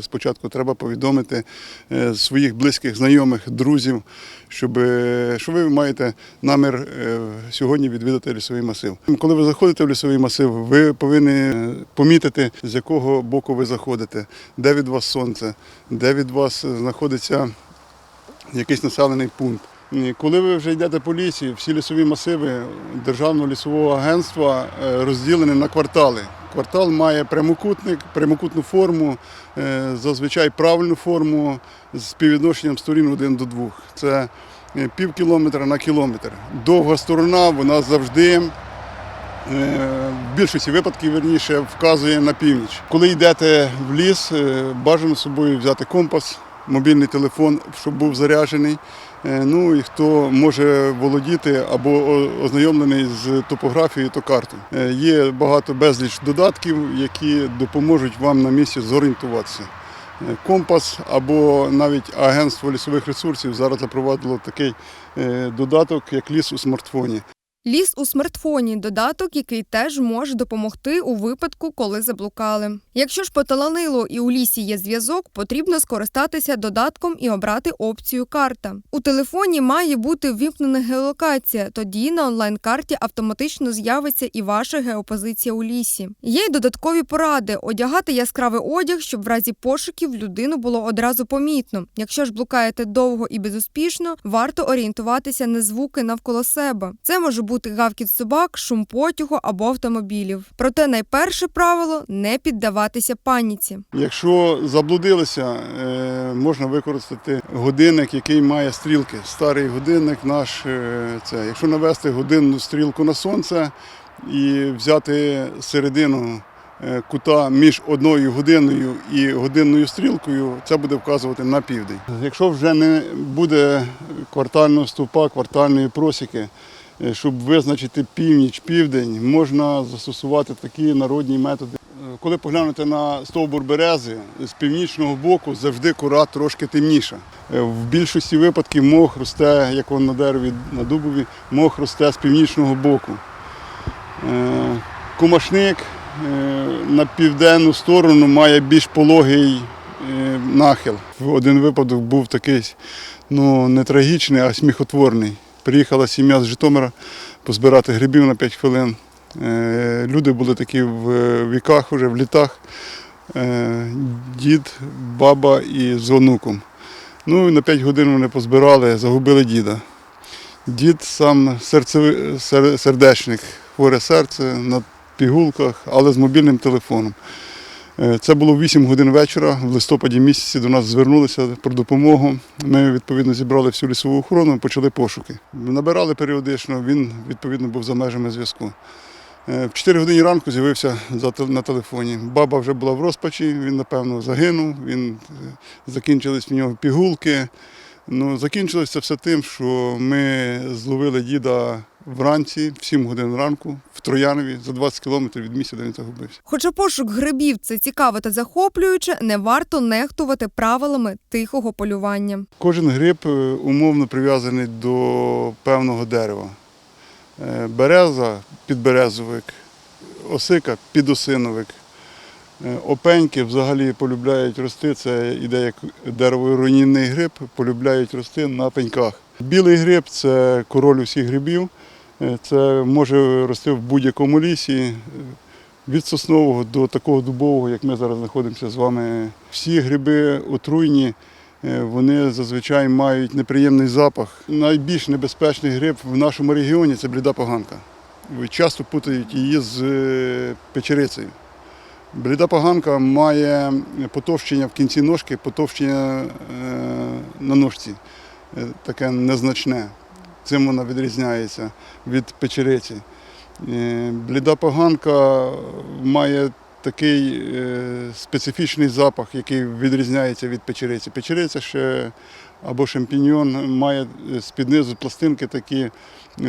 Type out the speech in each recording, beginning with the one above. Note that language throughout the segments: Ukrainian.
Спочатку треба повідомити е, своїх близьких, знайомих, друзів, щоб, е, що ви маєте намір е, сьогодні відвідати лісовий масив. Коли ви заходите в лісовий масив, ви повинні помітити, з якого боку ви заходите, де від вас сонце, де від вас знаходиться якийсь населений пункт. І Коли ви вже йдете по лісі, всі лісові масиви Державного лісового агентства е, розділені на квартали. Квартал має прямокутник, прямокутну форму, е, зазвичай правильну форму з співвідношенням сторін один до двох. Це е, пів кілометра на кілометр. Довга сторона, вона завжди е, в більшості випадків верніше вказує на північ. Коли йдете в ліс, е, бажано з собою взяти компас, мобільний телефон, щоб був заряджений. Е, Ну і хто може володіти або ознайомлений з топографією, то картою. Е, Є багато безліч додатків, які допоможуть вам на місці зорієнтуватися. Е, Компас або навіть агентство лісових ресурсів зараз запровадило такий додаток, як ліс у смартфоні. Ліс у смартфоні додаток, який теж може допомогти у випадку, коли заблукали. Якщо ж поталанило і у лісі є зв'язок, потрібно скористатися додатком і обрати опцію карта. У телефоні має бути ввімкнена геолокація, тоді на онлайн-карті автоматично з'явиться і ваша геопозиція у лісі. Є й додаткові поради одягати яскравий одяг, щоб в разі пошуків людину було одразу помітно. Якщо ж блукаєте довго і безуспішно, варто орієнтуватися на звуки навколо себе. Це може бути гавкіт собак, шум потягу або автомобілів. Проте найперше правило не піддаватися паніці. Якщо заблудилися, е, можна використати годинник, який має стрілки. Старий годинник наш. е, Це. Якщо навести годинну стрілку на сонце і взяти середину е, кута між одною годиною і годинною стрілкою, це буде вказувати на південь. Якщо вже не буде квартального стовпа, квартальної просіки, щоб визначити північ, південь, можна застосувати такі народні методи. Е, Коли поглянете на стовбур берези, з північного боку завжди кора трошки темніша. Е, В більшості випадків мох росте, як он на дереві на дубові, мох росте з північного боку. Е, Кумашник е, на південну сторону має більш пологий е, нахил. Один випадок був такий ну, не трагічний, а сміхотворний. Приїхала сім'я з Житомира позбирати грибів на 5 хвилин. Е, Люди були такі в віках, вже в літах. Е, Дід, баба і з онуком. Ну і на 5 годин вони позбирали, загубили діда. Дід сам серцеви, сердечник, хворе серце на пігулках, але з мобільним телефоном. Е, Це було 8 годин вечора, в листопаді місяці до нас звернулися про допомогу. Ми відповідно зібрали всю лісову охорону, почали пошуки. Набирали періодично, він відповідно був за межами зв'язку. Е, В 4 годині ранку з'явився на телефоні. Баба вже була в розпачі, він, напевно, загинув, він е, закінчились в нього пігулки. Ну, закінчилося все тим, що ми зловили діда вранці, в 7 годин ранку, в Троянові, за 20 кілометрів від місця, де він загубився. Хоча пошук грибів це цікаво та захоплююче, не варто нехтувати правилами тихого полювання. Кожен гриб е, умовно прив'язаний до певного дерева. Е, Береза підберезовик, осика підосиновик. Е, Опеньки взагалі полюбляють рости, це іде як дерево-руйнівний гриб, полюбляють рости на пеньках. Білий гриб це король усіх грибів. Е, Це може рости в будь-якому лісі, е, від соснового до такого дубового, як ми зараз знаходимося з вами. Всі гриби отруйні, е, вони зазвичай мають неприємний запах. Найбільш небезпечний гриб в нашому регіоні це бліда поганка. Часто путають її з печерицею. Бліда поганка має потовщення в кінці ножки, потовщення на ножці, таке незначне. Цим вона відрізняється від печериці. Е, Бліда поганка має такий е, специфічний запах, який відрізняється від печериці. Печериця ще або шампіньйон має з-під низу пластинки такі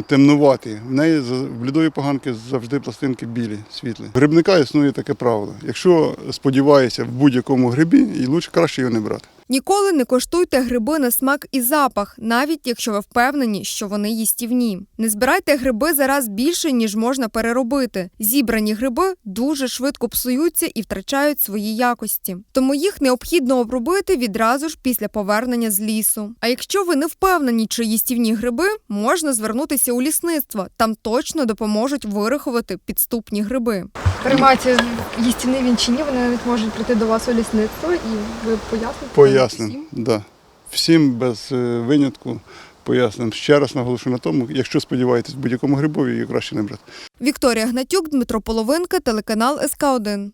темнуваті. В неї в блідої поганки завжди пластинки білі, світлі. Грибника існує таке правило. Якщо сподіваєшся в будь-якому грибі, і краще його не брати. Ніколи не коштуйте гриби на смак і запах, навіть якщо ви впевнені, що вони їстівні. Не збирайте гриби зараз більше, ніж можна переробити. Зібрані гриби дуже швидко псуються і втрачають свої якості. Тому їх необхідно обробити відразу ж після повернення з лісу. А якщо ви не впевнені, чи їстівні гриби, можна звернутися у лісництво. Там точно допоможуть вирахувати підступні гриби. Приймається їстіни він чи ні, вони навіть можуть прийти до вас у лісництво і ви поясните. Поясним. так. Да. Всім без е, винятку поясним. Ще раз наголошую на тому, якщо сподіваєтесь будь-якому грибові, її краще не брати. Вікторія Гнатюк, Дмитро Половинка, телеканал СК 1